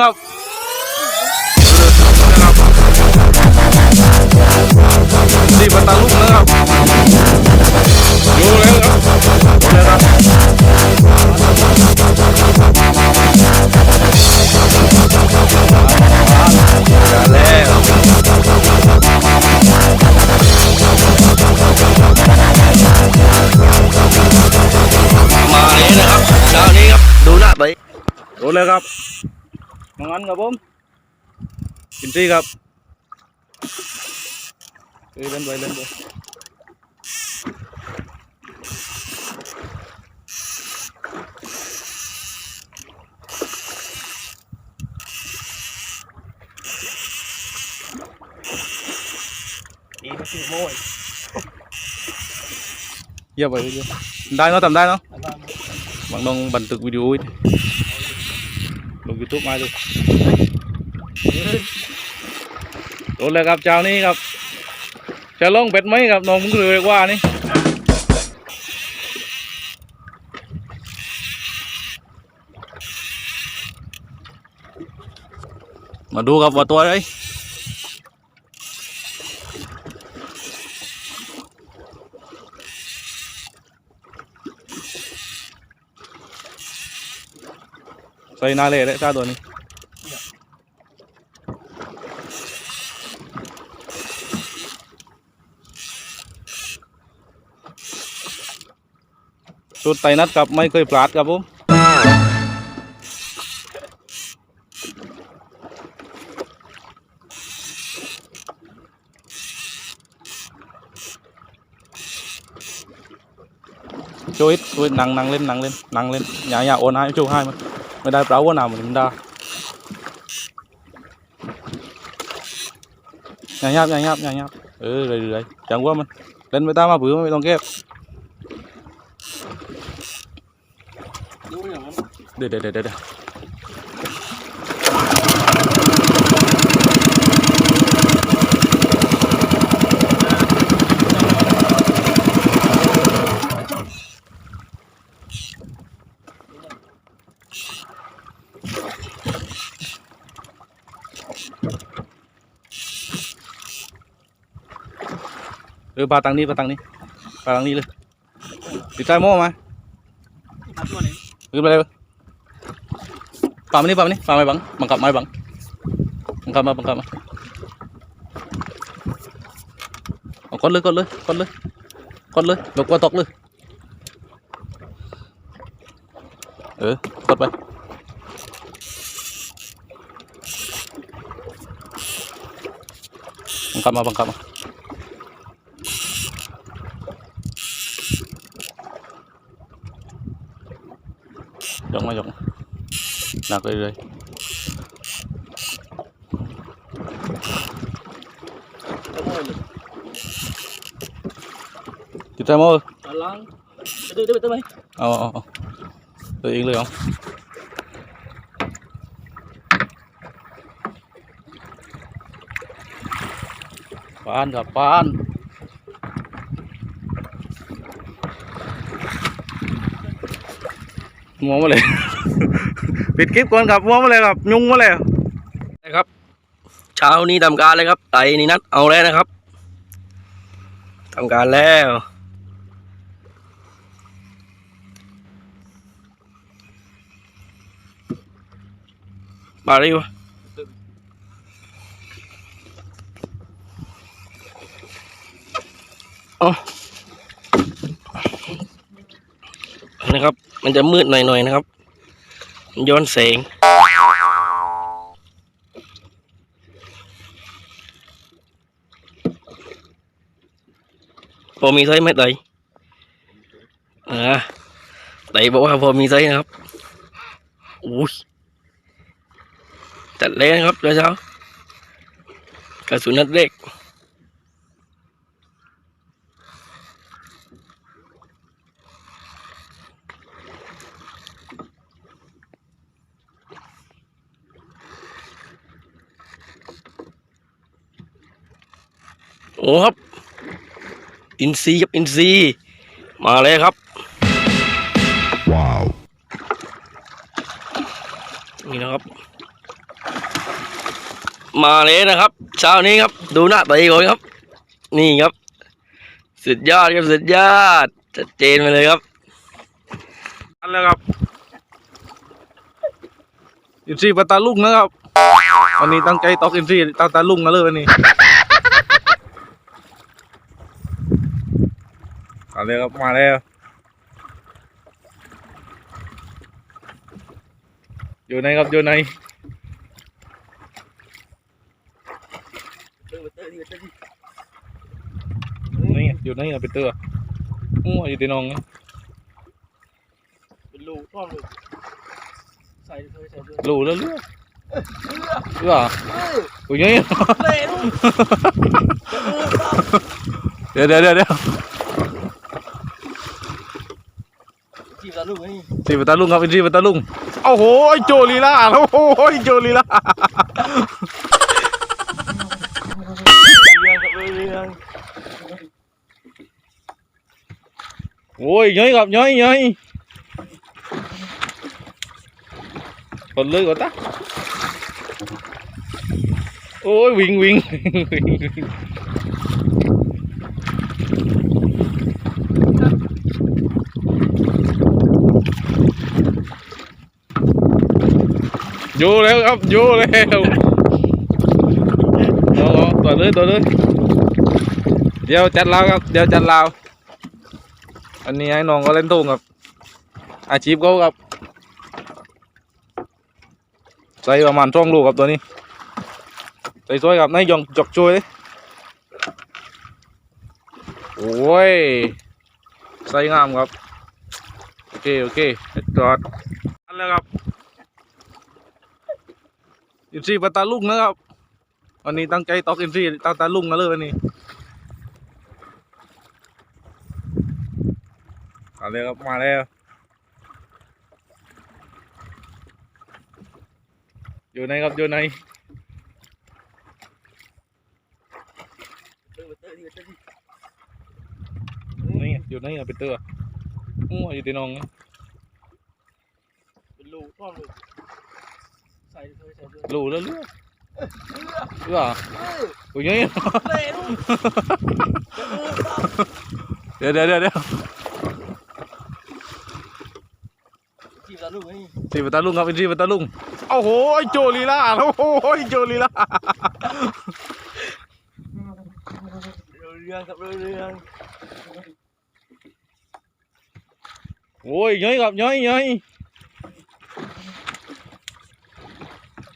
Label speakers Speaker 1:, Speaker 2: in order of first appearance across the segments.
Speaker 1: ครับดีปัตตาลุกนะครับดูแล้วครับนะครับมาแล้วมาเลยนะครับเช้านี้ครับ ดูหน้าไปดูเลยครับ องอันครับผมกินที่ครับเอ้ยเล่นไปเล่นไป
Speaker 2: อีมันคือโม่ย
Speaker 1: เยี่ยมไปเยี่ยมได้เนาะทำได้เนาะบางน้องบันทึกวิดีโอไว้ล งยูทูบมาดูโดนเลยครับเจ้านี้ครับ จะลงเป็ดไหมครับน้องมึงเลยว่านี่มาดูครับว่าตัวอะไร ใส่นาเล่เลยจ้าตัวนี้สุดไตนัดครับไม่เคยพลา ไม่ได้เปล่าว่าหนาเหมือนมันได้อย่ายับอย่ายับอย่ายับเออเลยเลยจังว่ามันเล่นไปตามมาผือไม่ต้องเก็บ
Speaker 2: ดูอย่างนั้น
Speaker 1: เดี๋ยวเดี๋ยวเดี๋ยว เดี๋ยวเออปลาตังนี้ปลาตังนี้ปลาตังนี้เลยติดใต้โม่มา
Speaker 2: ตัดตัวนี้
Speaker 1: ขึ้นไปเลยปามานี่ปามานี่ปาไม่บังบังคับไม่บังบังคับมาบังคับมาเอากดเลยกดเลยกดเลยกดเลยเดี๋ยวกลัวตกเลยเออกดไปบังคับมาบังคับมา ยกมายกมาหนักเลยเลยติดใจมั้ง
Speaker 2: ตัดล้างไปดูดูไปตัวไห ม
Speaker 1: เอาเอาเอาตัวเองเลยเหรอปานมาเลย ปิดคลิปก่อนครับมองมาเลยครับ ยุงมาเลย
Speaker 2: นะครับ เช้านี้ทำการเลยครับ ไตนี่นัดเอาแล้วนะครับทำการแล้วมาเร็วเอานะครับ มันจะมืดหน่อยๆนะครับ ย้อนแสง พอมีไซส์ไหมไตอ่าไตบอกว่าพอมีไซส์นะครับอุ้ยจัดเลยนะครับเช้ากระสุนนัดเล็ก อินซีครับอินซีมาเลยครับ
Speaker 3: Wow.
Speaker 2: นี่นะครับ มาเลยนะครับ เช้านี้ครับ ดูหน้าตัวเองก่อนครับ นี่ครับ สุดยอดครับสุดยอดชัดเจนไปเลยครับ
Speaker 1: อันแล้วครับอินทรีย์ปลาตาลุงนะครับวันนี้ตั้งใจตอกอินทรีย์ตาตาลุงกันเลยวันนี้ มาเลยครับมาแล้ว อยู่ในครับอยู่ในนี่อยู่ในนะเป็นเตืองอู้อยู่ที่น้องนะ
Speaker 2: เป็นรูท่อรูใส่เลยใส่เลย
Speaker 1: รูแล้วเลือกเลื
Speaker 2: อก
Speaker 1: อุ้ยเนี่ยเดี๋ยวเดี๋ยวเดี๋ยว
Speaker 2: แล้ว ลูกนี่
Speaker 1: gì mà ta lung không gì mà ta lung ô hô chồ lì la ô hô chồ lì la
Speaker 2: เรื่องกับเรื่อง
Speaker 1: ôi nhớ gặp nhớ nhớ còn lưới của ta ôi win win vô แล้วครับ vô แล้วเอาเอาตัวเลยตัวเลยเดี๋ยวจัดลาวครับเดี๋ยวจัดลาวอันนี้ให้น้องก็เล่นทุ่งครับ อาชีพเขาครับใส่ประมาณช่องลูกครับตัวนี้ใส่ช่วยครับนายยองจอกช่วยเลยโอ้ยใส่งามครับ โอเค โอเคจอดอันแล้วครับ อินทรีย์ปลาตาลุงนะครับ วันนี้ตั้งใจตอกอินทรีย์ตาตาลุงกันเลยวันนี้เอาเลยครับมาแล้วอยู่ไหนครับอยู่ไหนนี่อยู่ไหนอะไปเตอร์อู้อยู่ที่น้อง
Speaker 2: เป็นลูกพ่อลูก ใส่เลยใส่เลย
Speaker 1: lù lên lửa lửa ủa nhớ đeo đeo đeo đeo
Speaker 2: จีบแล้วลูกนี่
Speaker 1: gì mà ta lung không gì mà ta lung ô hô chồ lì la ô hô chồ lì la
Speaker 2: เรื่องกับเรื่อง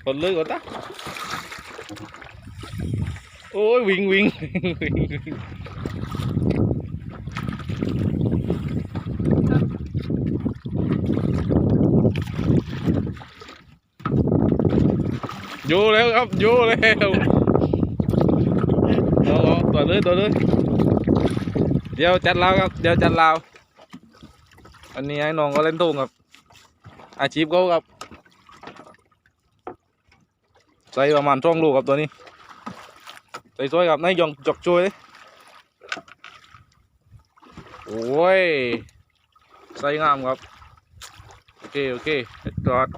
Speaker 1: ôi nhớ gặp nhớ nhớ còn lưới của ta ôi win win vô แล้วครับ vô แล้วเอาเอต่อเลยต่อเลยเดี๋ยวจัดลาวครับเดี๋ยวจัดลาวอันนี้ให้น้องก็เล่นทุ่งครับ อาชีพเขาครับ ใส่ประมาณช่องลูกครับตัวนี้ใส่ช่วยครับนายยองจอกช่วยเลยโอ้ยใส่งามครับ โอเค โอเคจอด